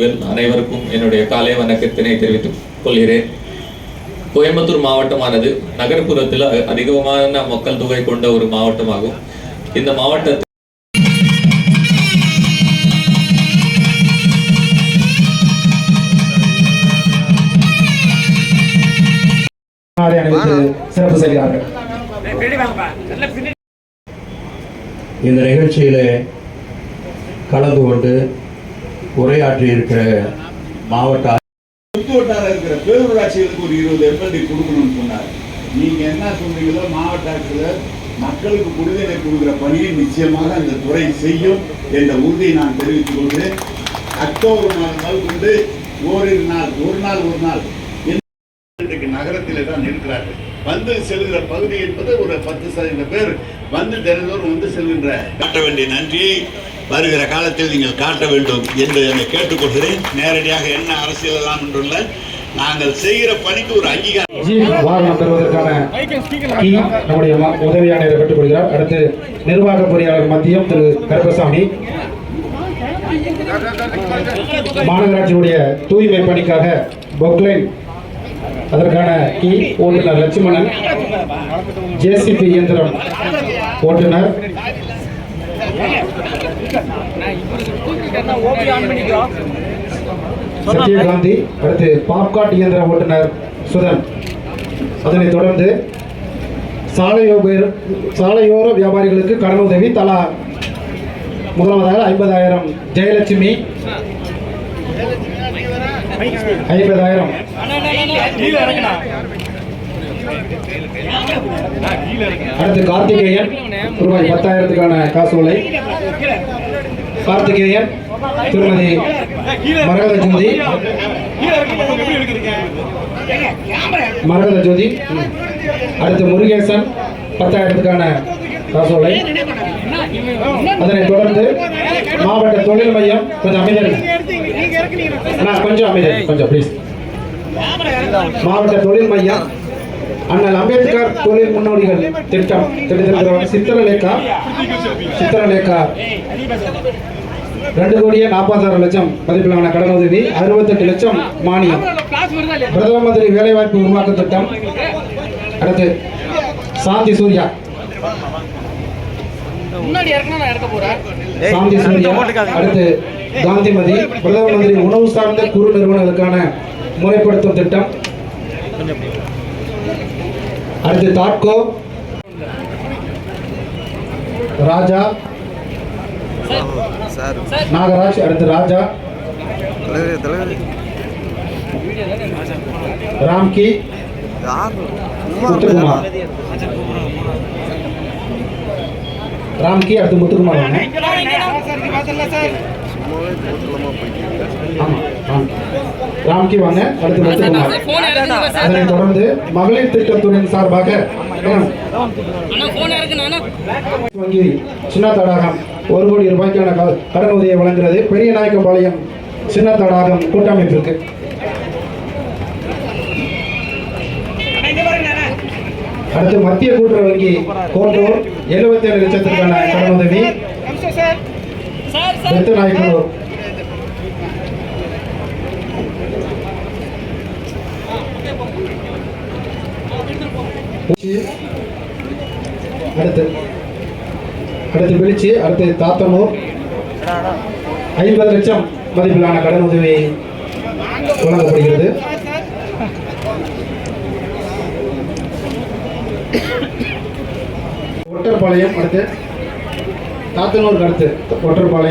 அனைவருக்கும் என்னுடைய காலை வணக்கத்தினை தெரிவித்துக் கொள்கிறேன். கோயம்புத்தூர் மாவட்டமானது நகர்ப்புறத்தில் அதிகமான மக்கள் தொகை கொண்ட ஒரு மாவட்டமாகும். இந்த மாவட்டத்தில் சிறப்பு செய்கிறார்கள். இந்த நிகழ்ச்சியில கலந்து கொண்டு உரையாற்றி இருக்கிற மாவட்ட வட்டார இருக்கிற பேரூராட்சிகளுக்கு ஒரு இருபது எம்எல்ஏ கொடுக்கணும்னு சொன்னார். நீங்க என்ன சொன்னீங்களோ மாவட்ட ஆட்சியர் மக்களுக்கு குடிநீரை கொடுக்கிற பணியை நிச்சயமாக அந்த துறை செய்யும் என்ற உறுதியை நான் தெரிவித்துக் கொள்கிறேன். அக்டோபர் மாதம் முதல் கொண்டு ஓரிரு நாள் ஒரு நாள் ஒரு நாள் இன்றைக்கு நகரத்திலே தான் இருக்கிறார்கள் வந்து செல்கிற பகுதி என்பது ஒரு பத்து சதவீத பேர். வந்து தினந்தோறும் வந்து செல்கின்ற காட்ட வேண்டிய நன்றியை வருகிற காலத்தில் நீங்கள் காட்ட வேண்டும் என்று என்னை கேட்டுக்கொள்கிறேன். நேரடியாக என்ன அரசியல் எல்லாம் என்றுள்ள நாங்கள் செய்கிற பணிக்கு ஒரு அங்கீகாரம். வாகனம் பெறுவதற்கான நம்முடைய உதவியாளர் பெற்றுக்கொள்கிறார். அடுத்து நிர்வாக பொறியாளர் மத்தியம் திரு கருப்பசாமி. மாநகராட்சியுடைய தூய்மை பணிக்காக பொக்லைன் அதற்கான கீ ஓட்டுநர் லட்சுமணன் ஜேசிபி இயந்திரம் ஓட்டுநர். சத்யகாந்தி அடுத்து பாப்காட் இயந்திர ஓட்டுநர் சுதன். அதனைத் தொடர்ந்து சாலையோர சாலையோர வியாபாரிகளுக்கு கடனுதவி தலா முதலாவதாக ஐம்பதாயிரம் ஜெயலட்சுமி. ஐம்பதாயிரம். அடுத்து கார்த்திகேயன் ரூபாய் பத்தாயிரத்துக்கான காசோலை கார்த்திகேயன் திருமதி மரகத ஜோதி. மரகத ஜோதி. அடுத்து முருகேசன் பத்தாயிரத்துக்கான காசோலை. அதனைத் தொடர்ந்து மாவட்ட தொழில் மையம் கொஞ்சம் அமைதல் கொஞ்சம் அமைதல் கொஞ்சம் ப்ளீஸ் மாவட்ட தொழில் மையம் அண்ணல் அம்பேத்கர் தொழில் முன்னோடிகள் திட்டம். திட்டத்திற்கு சித்திரலேகா. சித்திரலேகா. ரெண்டு கோடியே நாற்பத்தாறு லட்சம் மதிப்பிலான கடனுதவி அறுபத்தெட்டு லட்சம் மானியம். பிரதம மந்திரி வேலைவாய்ப்பு உருவாக்க திட்டம் அடுத்து சாந்தி சூர்யா. சாந்தி சூர்யா அடுத்து காந்திமதி பிரதம மந்திரி உணவு சார்ந்த குறு நிறுவனங்களுக்கான முறைப்படுத்தும் திட்டம். அடுத்து தாட்கோ. ராஜா. நாகராஜ் அடுத்து ராஜா. தலைவரே தலைவரே. ராம்கி. முத்துக்குமார். ராம்கி அடுத்து முத்துக்குமார். ராம்கி வாங்க அடுத்து முத்துக்குமார். அதனைத் தொடர்ந்து மகளிர் திட்டத்துறையின் சார்பாக வங்கி சின்ன தடாகம் ஒரு கோடி ரூபாய்க்கான க- கடன் உதவியை வழங்குகிறது பெரிய நாயக்கம்பாளையம் சின்ன தடாகம் கூட்டமைப்பிற்கு. அடுத்து மத்திய கூட்டுறவு வங்கி கோட்டூர் 77 லட்சத்திற்கான கடன் உதவி. பெத்து அடுத்து அடுத்து பிடிச்சு அடுத்து தாத்தனூர். ஐம்பது லட்சம் மதிப்பிலான கடன் உதவி வழங்கப்படுகிறது. ஒட்டர்பாளையம் அடுத்து தாத்தனூருக்கு அடுத்து ஒட்டர்பாளையம்.